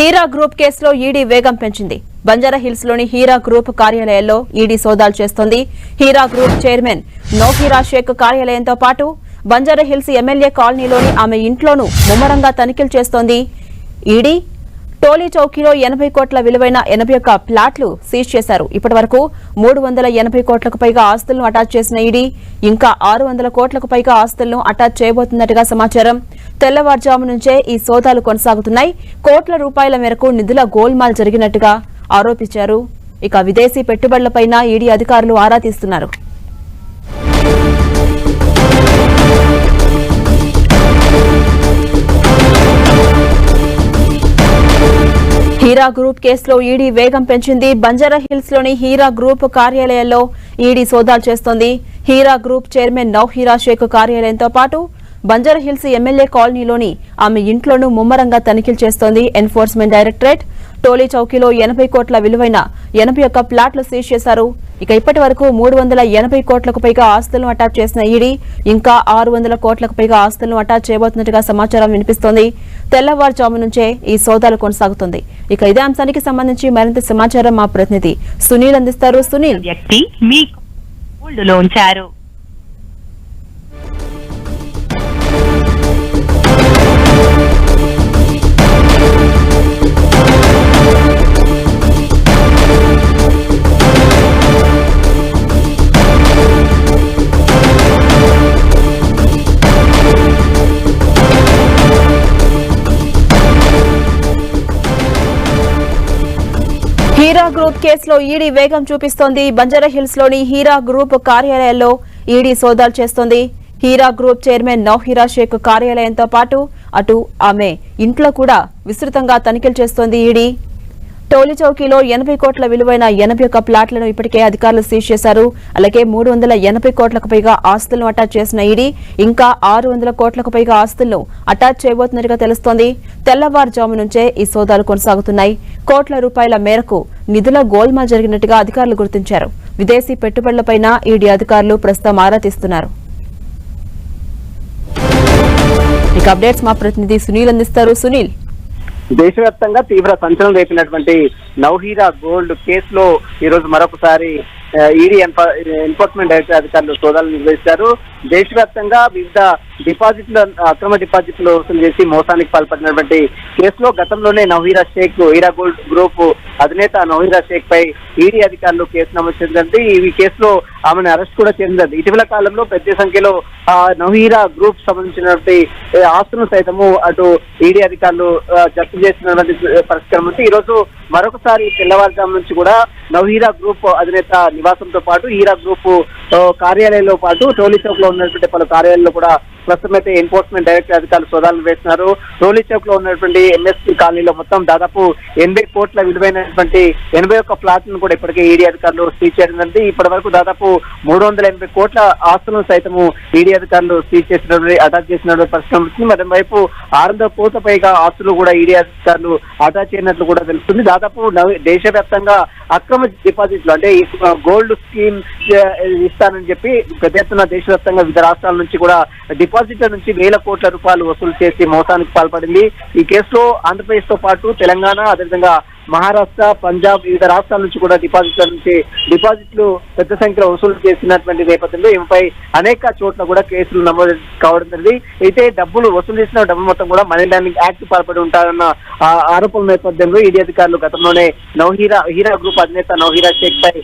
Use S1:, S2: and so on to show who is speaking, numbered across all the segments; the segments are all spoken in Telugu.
S1: హీరా గ్రూప్ కేసులో ఈడీ వేగం పెంచింది. బంజారాహిల్స్లోని హీరా గ్రూప్ కార్యాలయాల్లో ఈడీ సోదాలు చేస్తోంది. హీరా గ్రూప్ చైర్మన్ నోఫీరా షేక్ కార్యాలయంతో పాటు బంజారా హిల్స్ ఎమ్మెల్యే కాలనీలోని ఆమె ఇంట్లోనూ ముమ్మరంగా తనిఖీలు చేస్తోంది. ఈడీ టోలీ చౌకీలో ఎనభై కోట్ల విలువైన ఎనభై ఒక్క ప్లాట్లు సీజ్ చేశారు. ఇప్పటి వరకు మూడు వందల ఎనభై కోట్లకు పైగా ఆస్తులను అటాచ్ చేసిన ఈడీ ఇంకా ఆరు వందల కోట్లకు పైగా ఆస్తులను అటాచ్ చేయబోతున్నట్టుగా సమాచారం. తెల్లవారుజాము నుంచే ఈ సోదాలు కొనసాగుతున్నాయి. కోట్ల రూపాయల మేరకు నిధుల గోల్మాల్ జరిగినట్టుగా ఆరోపించారు. ఇక విదేశీ పెట్టుబడులపైన ఈడీ అధికారులు ఆరా తీస్తున్నారు. హీరా గ్రూప్ కేసులో ఈడీ వేగం పెంచింది. బంజారా హిల్స్లోని హీరా గ్రూప్ కార్యాలయాల్లో ఈడీ సోదాలు చేస్తోంది. హీరా గ్రూప్ చైర్మన్ నౌహీరా షేక్ కార్యాలయంతో పాటు బంజారా హిల్స్ ఎమ్మెల్యే కాలనీలోని ఆమె ఇంట్లోనూ ముమ్మరంగా తనిఖీలు చేస్తోంది. ఎన్ఫోర్స్మెంట్ డైరెక్టరేట్ టోలీ చౌకీలో ఎనభై కోట్ల విలువైన ఎనభై ఒక్క ప్లాట్లు సీజ్ చేశారు. ఇక ఇప్పటి వరకు మూడు వందల ఎనభై కోట్లకు పైగా ఆస్తులను అటాచ్ చేసిన ఈడీ ఇంకా ఆరు వందల కోట్లకు పైగా ఆస్తులను అటాచ్ చేయబోతున్నట్టుగా సమాచారం వినిపిస్తోంది. తెల్లవారుజాము నుంచే ఈ సోదాలు కొనసాగుతుంది. ఇక ఇదే అంశానికి సంబంధించి మరింత సమాచారం మా ప్రతినిధి సునీల్ అందిస్తారు. సునీల్.
S2: వ్యక్తి మీ ఉంచారు.
S1: హీరా గ్రూప్ కేసులో ఈడీ వేగం చూపిస్తోంది. బంజారా హిల్స్లోని హీరా గ్రూప్ కార్యాలయాల్లో ఈడీ సోదాలు చేస్తోంది. హీరా గ్రూప్ చైర్మన్ నౌహీరా షేక్ కార్యాలయంతో పాటు అటు ఆమె ఇంట్లో కూడా విస్తృతంగా తనిఖీలు చేస్తోంది ఈడీ. టోలీ చౌకీలో ఎనభై కోట్ల విలువైన ఎనభై ఒక్క ప్లాట్లను ఇప్పటికే అధికారులు సీజ్ చేశారు. అలాగే మూడు వందల ఎనభై కోట్లకు పైగా ఆస్తులను అటాచ్ చేసిన ఈడీ ఇంకా ఆరు వందల కోట్లకు పైగా ఆస్తులను అటాచ్ చేయబోతున్నట్టుగా తెలుస్తోంది. తెల్లవారుజాము నుంచే ఈ సోదాలు కొనసాగుతున్నాయి. కోట్ల రూపాయల మేరకు నిధుల గోల్మా జరిగినట్టుగా అధికారులు గుర్తించారు. విదేశీ పెట్టుబడులపై ఈడీ అధికారులు ప్రస్తుతం ఆరా తీస్తున్నారు. ఇక అప్డేట్స్ మా ప్రతినిధి సునీల్ అందిస్తారు. సునీల్
S3: దేశవ్యాప్తంగా తీవ్ర సంచలనం రేపినటువంటి నౌహీరా గోల్డ్ కేసులో ఈ రోజు మరొకసారి ఈడీ ఎన్ఫోర్స్మెంట్ డైరెక్టర్ అధికారులు సోదాలు నిర్వహిస్తారు. దేశవ్యాప్తంగా వివిధ డిపాజిట్లు అక్రమ డిపాజిట్లు వసూలు చేసి మోసానికి పాల్పడినటువంటి కేసులో గతంలోనే నవీరా షేక్ హీరా గోల్డ్ గ్రూప్ అధినేత నవీరా షేక్ పై ఈడీ అధికారులు కేసు నమోదు చేసిందంటే ఈ కేసులో ఆమెను అరెస్ట్ కూడా చేసింది ఇటీవల కాలంలో పెద్ద సంఖ్యలో ఆ, నవీరా గ్రూప్ సంబంధించినటువంటి ఏ, ఆస్తులను సైతము అటు ఈడీ అధికారులు జప్తు చేసినటువంటి పరిష్కారం ఉంది. ఈ రోజు మరొకసారి తెల్లవారుజాము నుంచి కూడా నవహీరా గ్రూప్ అధినేత నివాసంతో పాటు హీరా గ్రూప్ కార్యాలయంలో పాటు టోలీ చౌక్లో ఉన్నటువంటి పలు కార్యాలయాల్లో కూడా ప్రస్తుతం అయితే ఎన్ఫోర్స్మెంట్ డైరెక్టర్ అధికారులు సోదాలు వేస్తున్నారు. రోలీ చౌక్లో ఉన్నటువంటి ఎంఎస్పీ కాలనీలో మొత్తం దాదాపు ఎనభై కోట్ల విలువైనటువంటి ఎనభై ఒక్క ఫ్లాట్లను కూడా ఇప్పటికే ఈడీ అధికారులు సీజ్ చేయడం ఇప్పటి వరకు దాదాపు మూడు వందల ఎనభై కోట్ల ఆస్తులను సైతము ఈడీ అధికారులు సీజ్ చేసినటువంటి అటాచ్ చేసినటువంటి పరిస్థితి ఉంది మరోవైపు ఆరు వందల కోట్ల పైగా ఆస్తులు కూడా ఈడీ అధికారులు అటాచ్ చేయనట్లు కూడా తెలుస్తుంది. దాదాపు దేశవ్యాప్తంగా అక్రమ డిపాజిట్లు అంటే గోల్డ్ స్కీమ్ ఇస్తానని చెప్పి పెద్ద ఎత్తున దేశవ్యాప్తంగా వివిధ రాష్ట్రాల నుంచి కూడా డిపాజిట్ల నుంచి వేల కోట్ల రూపాయలు వసూలు చేసి మోసానికి పాల్పడింది. ఈ కేసులో ఆంధ్రప్రదేశ్తో పాటు తెలంగాణ అదేవిధంగా మహారాష్ట్ర పంజాబ్ వివిధ రాష్ట్రాల నుంచి కూడా డిపాజిట్ల నుంచి డిపాజిట్లు పెద్ద సంఖ్యలో వసూలు చేసినటువంటి నేపథ్యంలో ఈమెపై అనేక చోట్ల కూడా కేసులు నమోదు కావడం జరిగింది. అయితే డబ్బులు వసూలు చేసిన డబ్బు మొత్తం కూడా మనీ లాండరింగ్ యాక్ట్ పాల్పడి ఉంటారన్న ఆ, ఆరోపణల నేపథ్యంలో ఈడీ అధికారులు గతంలోనే నవహీరా హీరా గ్రూప్ అధినేత నవహీరా షేక్ పై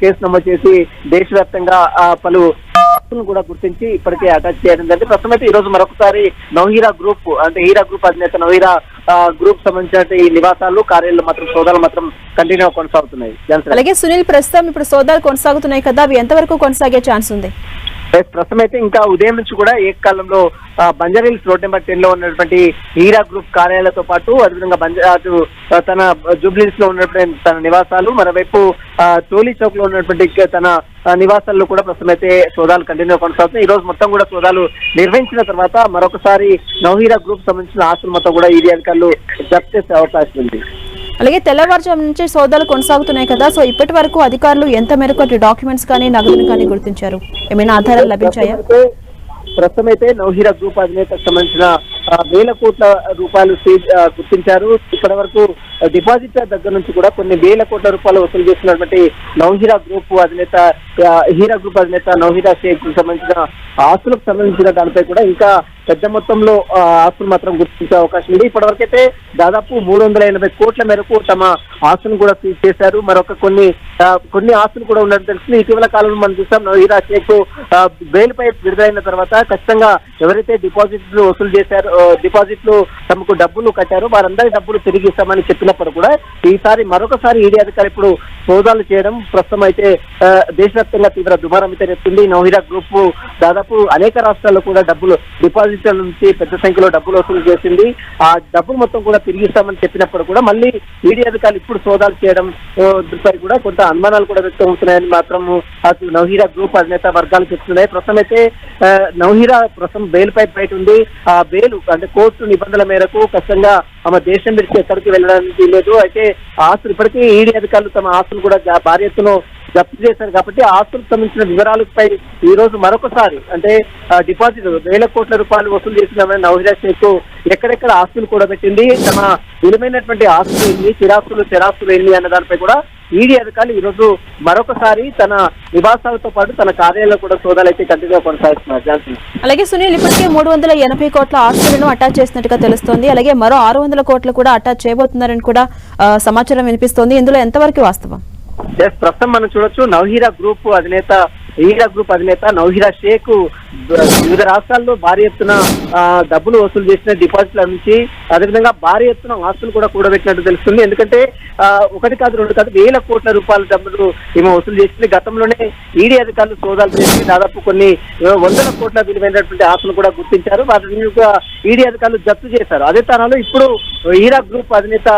S3: కేసు నమోదు చేసి దేశవ్యాప్తంగా పలు ఆస్తులను కూడా గుర్తించి ఇప్పటికే అటాచ్ చేయడం జరిగింది. ప్రస్తుతం అయితే ఈ రోజు మరొకసారి నవహీరా గ్రూప్ అంటే హీరా గ్రూప్ అధినేత నవహీరా గ్రూప్ సంబంధించిన ఈ నివాసాలు కార్యాలయాలు మాత్రం సోదాలు మాత్రం కంటిన్యూ కొనసాగుతున్నాయి.
S1: అలాగే సునీల్ ప్రస్తుతం ఇప్పుడు సోదాలు కొనసాగుతున్నాయి కదా అవి ఎంతవరకు కొనసాగే ఛాన్స్ ఉంది?
S3: ప్రస్తుతం అయితే ఇంకా ఉదయం నుంచి కూడా ఏకకాలంలో బంజారీల్స్ హిల్స్ రోడ్ నెంబర్ టెన్లో ఉన్నటువంటి హీరా గ్రూప్ కార్యాలయాలతో పాటు అదేవిధంగా బంజా అటు తన జూబ్లీస్లో ఉన్నటువంటి తన నివాసాలు మరోవైపు ఆ, టోలీ చౌక్లో ఉన్నటువంటి తన నివాసాల్లో కూడా ప్రస్తుతం అయితే సోదాలు కంటిన్యూ కొనసాగుతున్నాయి. ఈ రోజు మొత్తం కూడా సోదాలు నిర్వహించిన తర్వాత మరొకసారి నవహీరా గ్రూప్ సంబంధించిన ఆస్తులు మొత్తం కూడా ఈడీ అధికారులు జప్తు చేసే అవకాశం ఉంది.
S1: అలాగే తెల్లవారుజాము నుంచి సోదాలు కొనసాగుతున్నాయి కదా. సో ఇప్పటి వరకు అధికారులు ఎంత మేరకు అటు డాక్యుమెంట్స్ కానీ నగదును కానీ గుర్తించారు? ఏమైనా ఆధారాలు లభించాయా?
S3: ప్రస్తుతం అయితే- ప్రస్తుతం గ్రూప్ అధినేతకు సంబంధించిన వేల కోట్ల రూపాయలు గుర్తించారు. ఇప్పటి వరకు డిపాజిట్ల దగ్గర నుంచి కూడా కొన్ని వేల కోట్ల రూపాయలు వసూలు చేస్తున్నటువంటి నౌహిరా గ్రూప్ అధినేత హీరా గ్రూప్ అధినేత నవహీరా షేక్కు సంబంధించిన ఆస్తులకు సంబంధించిన దానిపై కూడా ఇంకా పెద్ద మొత్తంలో ఆ, ఆస్తులు మాత్రం గుర్తించే అవకాశం ఉంది. ఇప్పటివరకైతే దాదాపు మూడు వందల ఎనభై కోట్ల మేరకు తమ ఆస్తులను కూడా సీజ్ చేశారు. మరొక కొన్ని కొన్ని ఆస్తులు కూడా ఉన్నట్టు తెలుస్తుంది. ఇటీవల కాలంలో మనం చూస్తాం నవహీరా షేక్ బెయిల్ పై విడుదలైన తర్వాత ఖచ్చితంగా ఎవరైతే డిపాజిట్లు వసూలు చేశారో డిపాజిట్లు తమకు డబ్బులు కట్టారు. వారందరి డబ్బులు తిరిగి ఇస్తామని చెప్పినప్పుడు కూడా ఈసారి మరొకసారి ఈడీ అధికారులు ఇప్పుడు సోదాలు చేయడం ప్రస్తుతం అయితే దేశవ్యాప్తంగా తీవ్ర దుమారం అయితే రేపుతుంది నోహిరా గ్రూప్ దాదాపు అనేక రాష్ట్రాల్లో కూడా డబ్బులు డిపాజిట్ల నుంచి పెద్ద సంఖ్యలో డబ్బులు వసూలు చేసింది. ఆ డబ్బులు మొత్తం కూడా తిరిగి ఇస్తామని చెప్పినప్పుడు కూడా మళ్ళీ ఈడీ అధికారులు ఇప్పుడు సోదాలు చేయడం ఆ, కూడా కొంత అనుమానాలు కూడా వ్యక్తం అవుతున్నాయని మాత్రం అటు గ్రూప్ అధినేత వర్గాలు చెప్తున్నాయి. ప్రస్తుతం అయితే ఆ, ప్రస్తుతం బెయిల్ పై బయట ఉంది. ఆ బెయిల్ అంటే కోర్టు నిబంధనల మేరకు ఖచ్చితంగా ఆమె దేశం విడిచి ఎక్కడికి వెళ్ళడానికి లేదు అయితే ఆస్తులు ఇప్పటికీ ఈడీ అధికారులు తమ ఆస్తులు కూడా జా- భారీ ఎత్తున జప్తు చేశారు కాబట్టి ఆస్తులకు సంబంధించిన వివరాలపై ఈ రోజు మరొకసారి అంటే డిపాజిట్ వేల కోట్ల రూపాయలు వసూలు చేసిన నవహిరా షేక్ ఎక్కడెక్కడ ఆస్తులు కూడా పెట్టింది. తమ విలువైనటువంటి ఆస్తులు ఎన్ని స్థిరాస్తులు స్థిరాస్తులు ఎన్ని అన్న దానిపై కూడా ఈడీ అధికారులు ఈ రోజు మరొకసారి తన నివాసాలతో పాటు తన కార్యాలయంలో కూడా సోదాలు అయితే కంటిన్యూ కొనసాగిస్తున్నారు.
S1: అలాగే సునీల్ ఇప్పటికే మూడు వందల ఎనభై కోట్ల ఆస్తులను అటాచ్ చేసినట్టుగా తెలుస్తోంది. అలాగే మరో ఆరు వందల కోట్లు కూడా అటాచ్ చేయబోతున్నారని కూడా సమాచారం వినిపిస్తోంది. ఇందులో ఎంతవరకు వాస్తవం?
S3: ప్రస్తుతం మనం చూడొచ్చు నవహీరా గ్రూప్ అధినేత హీరా గ్రూప్ అధినేత నౌహిరా షేక్ వివిధ రాష్ట్రాల్లో భారీ ఎత్తున డబ్బులు వసూలు చేసిన డిపాజిట్ల నుంచి అదేవిధంగా భారీ ఎత్తున ఆస్తులు కూడా కూడబెట్టినట్టు తెలుస్తుంది. ఎందుకంటే ఒకటి కాదు రెండు కాదు వేల కోట్ల రూపాయల డబ్బులు ఈమె వసూలు చేసింది. గతంలోనే ఈడీ అధికారులు సోదాలు చేసి దాదాపు కొన్ని వందల కోట్ల విలువైనటువంటి ఆస్తులు కూడా గుర్తించారు. వాటిని ఈడీ అధికారులు జప్తు చేశారు. అదే తరాలో ఇప్పుడు హీరా గ్రూప్ అధినేత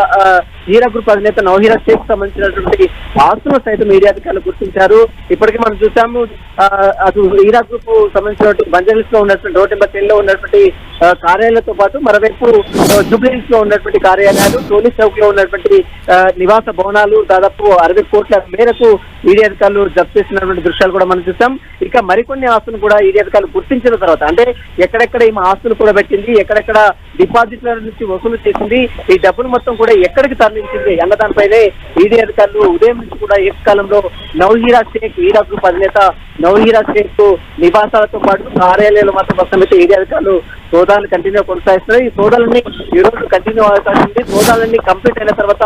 S3: ఆ, గ్రూప్ అధినేత నవహీరా షేక్ సంబంధించినటువంటి ఆస్తులను సైతం మీడియా అధికారులు గుర్తించారు. ఇప్పటికే మనం చూసాము అటు హీరా గ్రూప్ సంబంధించినటువంటి బంజారీస్లో ఉన్నటువంటి రోడ్ నెంబర్ టెన్లో ఉన్నటువంటి కార్యాలయాలతో పాటు మరోవైపు జూబ్లీహిల్స్లో ఉన్నటువంటి కార్యాలయాలు టోలీ చౌక్లో ఉన్నటువంటి నివాస భవనాలు దాదాపు అరవై కోట్ల మేరకు ఈడీ అధికారులు జప్తు చేసినటువంటి దృశ్యాలు కూడా మనం చూసాం. ఇక మరికొన్ని ఆస్తులు కూడా ఈడీ అధికారులు గుర్తించిన తర్వాత అంటే ఎక్కడెక్కడ ఈమె ఆస్తులు కూడా పెట్టింది ఎక్కడెక్కడ డిపాజిట్ల నుంచి వసూలు చేసింది ఈ డబ్బులు మొత్తం కూడా ఎక్కడికి తరలించింది అన్న దానిపైనే ఈడీ అధికారులు ఉదయం నుంచి కూడా ఏకకాలంలో నవహీరా షేక్ హీరా గ్రూప్ అధినేత నవహీరా షేక్ నివాసాలతో పాటు కార్యాలయాలు మాత్రం మొత్తం అయితే ఈడీ అధికారులు సోదాలు కంటిన్యూ కొనసాగిస్తున్నాయి. ఈ సోదాలన్నీ ఈ రోజు కంటిన్యూ అవకాశం సోదాలన్నీ కంప్లీట్ అయిన తర్వాత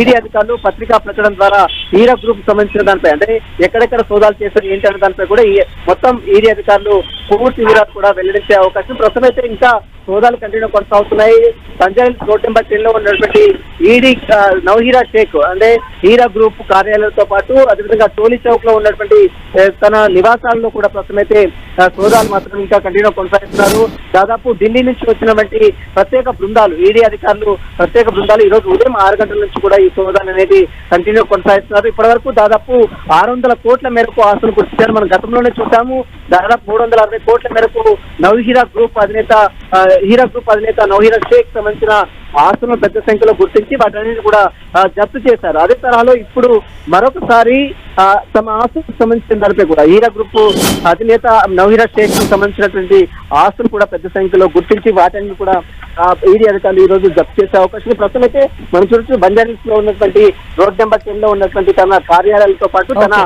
S3: ఈడీ అధికారులు పత్రికా ప్రచారం ద్వారా హీరా గ్రూప్ సంబంధించిన దానిపై అంటే ఎక్కడెక్కడ సోదాలు చేశారు ఏంటి అనే దానిపై కూడా మొత్తం ఈడీ అధికారులు పూర్తి వివరాలు కూడా వెల్లడించే అవకాశం. ప్రస్తుతం అయితే ఇంకా సోదాలు కంటిన్యూ కొనసాగుతున్నాయి. సంజయ్ రోడ్ నెంబర్ టెన్లో ఉన్నటువంటి ఈడీ నవహీరా షేక్ అంటే హీరా గ్రూప్ కార్యాలయంతో పాటు అదేవిధంగా టోలీ చౌక్లో ఉన్నటువంటి తన నివాసాల్లో కూడా ప్రస్తుతం అయితే సోదాలు మాత్రం ఇంకా కంటిన్యూ కొనసాగిస్తున్నారు. దాదాపు ఢిల్లీ నుంచి వచ్చినటువంటి ప్రత్యేక బృందాలు ఈడీ అధికారులు ప్రత్యేక బృందాలు ఈ రోజు ఉదయం ఆరు గంటల నుంచి కూడా ఈ సోదాలు అనేది కంటిన్యూ కొనసాగిస్తున్నారు. ఇప్పటి వరకు దాదాపు ఆరు వందల కోట్ల మేరకు ఆస్తులు గుర్తించారు. మనం గతంలోనే చూసాము దాదాపు మూడు వందల అరవై కోట్ల మేరకు నవహీరా గ్రూప్ అధినేత హీరా గ్రూప్ అధినేత నవహీరా షేక్ సంబంధించిన ఆస్తులను పెద్ద సంఖ్యలో గుర్తించి వాటన్నిటిని కూడా జప్తు చేశారు అదే తరహాలో ఇప్పుడు మరొకసారి తమ ఆస్తులకు సంబంధించిన దానిపై కూడా హీరా గ్రూప్ అధినేత నవహీరా షేక్కు సంబంధించినటువంటి ఆస్తులు కూడా పెద్ద సంఖ్యలో గుర్తించి వాటిని కూడా ఈడీ అధికారులు ఈ రోజు జప్తు చేసే అవకాశం ఉంది. ప్రస్తుతం అయితే మనం చూడొచ్చు బంజారీస్లో ఉన్నటువంటి రోడ్ నెంబర్ టెన్లో ఉన్నటువంటి తన కార్యాలయాలతో పాటు తన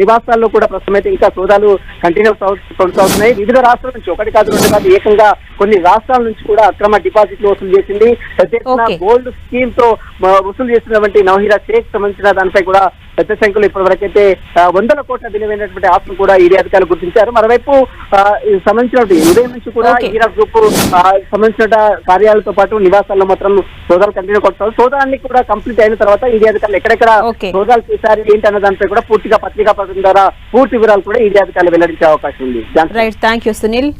S3: నివాసాల్లో కూడా ప్రస్తుతం అయితే ఇంకా సోదాలు కంటిన్యూ కొనసాగుతున్నాయి వివిధ రాష్ట్రాల నుంచి ఒకటి కాదు రెండు కాదు ఏకంగా కొన్ని రాష్ట్రాల నుంచి కూడా అక్రమ డిపాజిట్లు వసూలు చేసింది. గోల్డ్ స్కీమ్తో వసూలు చేసినటువంటి నవహీరా షేక్ సంబంధించిన దానిపై కూడా పెద్ద సంఖ్యలో ఇప్పటి వరకైతే ఆ, వందల కోట్ల విలువైనటువంటి ఆస్తులు కూడా ఈడీ అధికారులు గుర్తించారు మరోవైపు సంబంధించినటువంటి ఉదయం నుంచి కూడా. హీరా గ్రూప్ సంబంధించిన కార్యాలయాలతో పాటు నివాసాల్లో మాత్రం సోదాలు కంటిన్యూ కొడతారు సోదాలన్నీ కూడా కంప్లీట్ అయిన తర్వాత ఈడీ అధికారులు ఎక్కడెక్కడ. సోదాలు చేశారు ఏంటి అన్న దానిపై కూడా పూర్తిగా పత్రికా ప్రకటన ద్వారా పూర్తి వివరాలు కూడా ఈడీ అధికారులు వెల్లడించే అవకాశం ఉంది.
S1: Right thank you Sunil